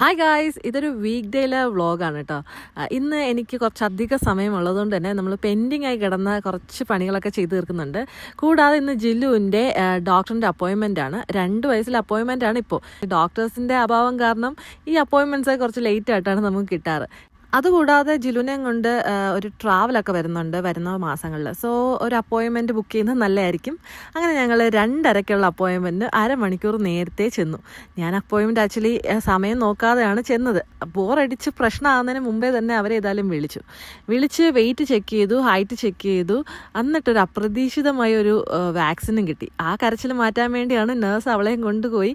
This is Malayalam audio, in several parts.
ഹായ് ഗായ്സ് ഇതൊരു വീക്ക് ഡേയിലെ വ്ളോഗാണ് കേട്ടോ ഇന്ന് എനിക്ക് കുറച്ചധികം സമയമുള്ളതുകൊണ്ട് തന്നെ നമ്മൾ പെൻഡിങ് ആയി കിടന്ന കുറച്ച് പണികളൊക്കെ ചെയ്തു തീർക്കുന്നുണ്ട്. കൂടാതെ ഇന്ന് ജില്ലുവിന്റെ ഡോക്ടറിന്റെ അപ്പോയിൻമെന്റ് ആണ്. രണ്ട് വയസ്സിലെ അപ്പോയിൻമെന്റ് ആണ് ഇപ്പോൾ ഡോക്ടേഴ്സിന്റെ അഭാവം കാരണം ഈ അപ്പോയിൻമെന്റ്സ് കുറച്ച് ലേറ്റ് ആയിട്ടാണ് നമുക്ക് കിട്ടാറ്. അതുകൂടാതെ ജിലുനെ കൊണ്ട് ഒരു ട്രാവലൊക്കെ വരുന്നുണ്ട് വരുന്ന മാസങ്ങളിൽ സോ ഒരു അപ്പോയിൻമെന്റ് ബുക്ക് ചെയ്യുന്നത് നല്ലതായിരിക്കും. അങ്ങനെ ഞങ്ങൾ രണ്ടരയ്ക്കുള്ള അപ്പോയിൻമെന്റ് അരമണിക്കൂർ നേരത്തെ ചെന്നു. ഞാൻ അപ്പോയിൻമെന്റ് ആക്ച്വലി സമയം നോക്കാതെയാണ് ചെന്നത്. ബോറടിച്ച് പ്രശ്നമാകുന്നതിന് മുമ്പേ തന്നെ അവരെ ഏതായാലും വിളിച്ചു. വിളിച്ച് വെയിറ്റ് ചെക്ക് ചെയ്തു ഹൈറ്റ് ചെക്ക് ചെയ്തു. എന്നിട്ടൊരു അപ്രതീക്ഷിതമായ ഒരു വാക്സിനും കിട്ടി. ആ കരച്ചിൽ മാറ്റാൻ വേണ്ടിയാണ് നേഴ്സ് അവളെയും കൊണ്ടുപോയി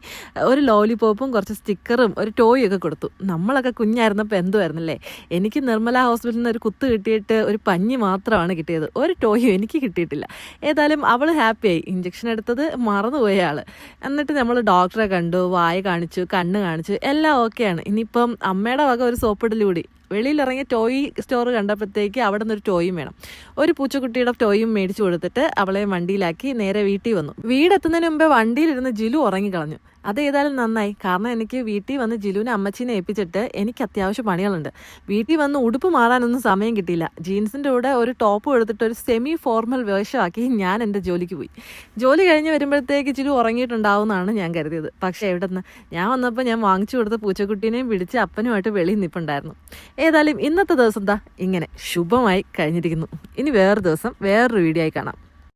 ഒരു ലോലിപോപ്പും കുറച്ച് സ്റ്റിക്കറും ഒരു ടോയും ഒക്കെ കൊടുത്തു. നമ്മളൊക്കെ കുഞ്ഞായിരുന്നപ്പോൾ എന്തുമായിരുന്നല്ലേ എനിക്ക് നിർമ്മല ഹോസ്പിറ്റലിൽ നിന്ന് ഒരു കുത്ത് കിട്ടിയിട്ട് ഒരു പഞ്ഞി മാത്രമാണ് കിട്ടിയത്. ഒരു ടോയും എനിക്ക് കിട്ടിയിട്ടില്ല. ഏതായാലും അവൾ ഹാപ്പിയായി. ഇഞ്ചക്ഷൻ എടുത്തത് മറന്നുപോയ ആൾ എന്നിട്ട് നമ്മൾ ഡോക്ടറെ കണ്ടു വായ കാണിച്ചു കണ്ണ് കാണിച്ചു. എല്ലാം ഓക്കെയാണ്. ഇനിയിപ്പം അമ്മയുടെ വക ഒരു സോപ്പിടലൂടി. വെളിയിലിറങ്ങിയ ടോയ് സ്റ്റോർ കണ്ടപ്പോഴത്തേക്ക് അവിടെ നിന്ന് ഒരു ടോയും വേണം. ഒരു പൂച്ചക്കുട്ടിയുടെ ടോയും മേടിച്ചു കൊടുത്തിട്ട് അവളെ വണ്ടിയിലാക്കി നേരെ വീട്ടിൽ വന്നു. വീടെത്തുന്നതിന് മുമ്പേ വണ്ടിയിലിരുന്ന് ജിലു ഉറങ്ങിക്കളഞ്ഞു. അത് ഏതായാലും നന്നായി. കാരണം എനിക്ക് വീട്ടിൽ വന്ന് ജിലുവിനെ അമ്മച്ചീനെ ഏൽപ്പിച്ചിട്ട് എനിക്ക് അത്യാവശ്യം പണികളുണ്ട്. വീട്ടിൽ വന്ന് ഉടുപ്പ് മാറാനൊന്നും സമയം കിട്ടിയില്ല. ജീൻസിന്റെ കൂടെ ഒരു ടോപ്പ് എടുത്തിട്ട് ഒരു സെമി ഫോർമൽ വേഷമാക്കി ഞാൻ എന്റെ ജോലിക്ക് പോയി. ജോലി കഴിഞ്ഞ് വരുമ്പോഴത്തേക്ക് ജിലു ഉറങ്ങിയിട്ടുണ്ടാവുമെന്നാണ് ഞാൻ കരുതിയത്. പക്ഷേ എവിടെ നിന്ന് ഞാൻ വന്നപ്പോൾ ഞാൻ വാങ്ങിച്ചു കൊടുത്ത പൂച്ചക്കുട്ടീനെയും പിടിച്ച് അപ്പനുമായിട്ട് വെളിയിൽ നിൽപ്പുണ്ടായിരുന്നു ഏതായാലും ഇന്നത്തെ ദിവസം എന്താ ഇങ്ങനെ ശുഭമായി കഴിഞ്ഞിരിക്കുന്നു. ഇനി വേറൊരു ദിവസം വേറൊരു വീഡിയോ ആയി കാണാം.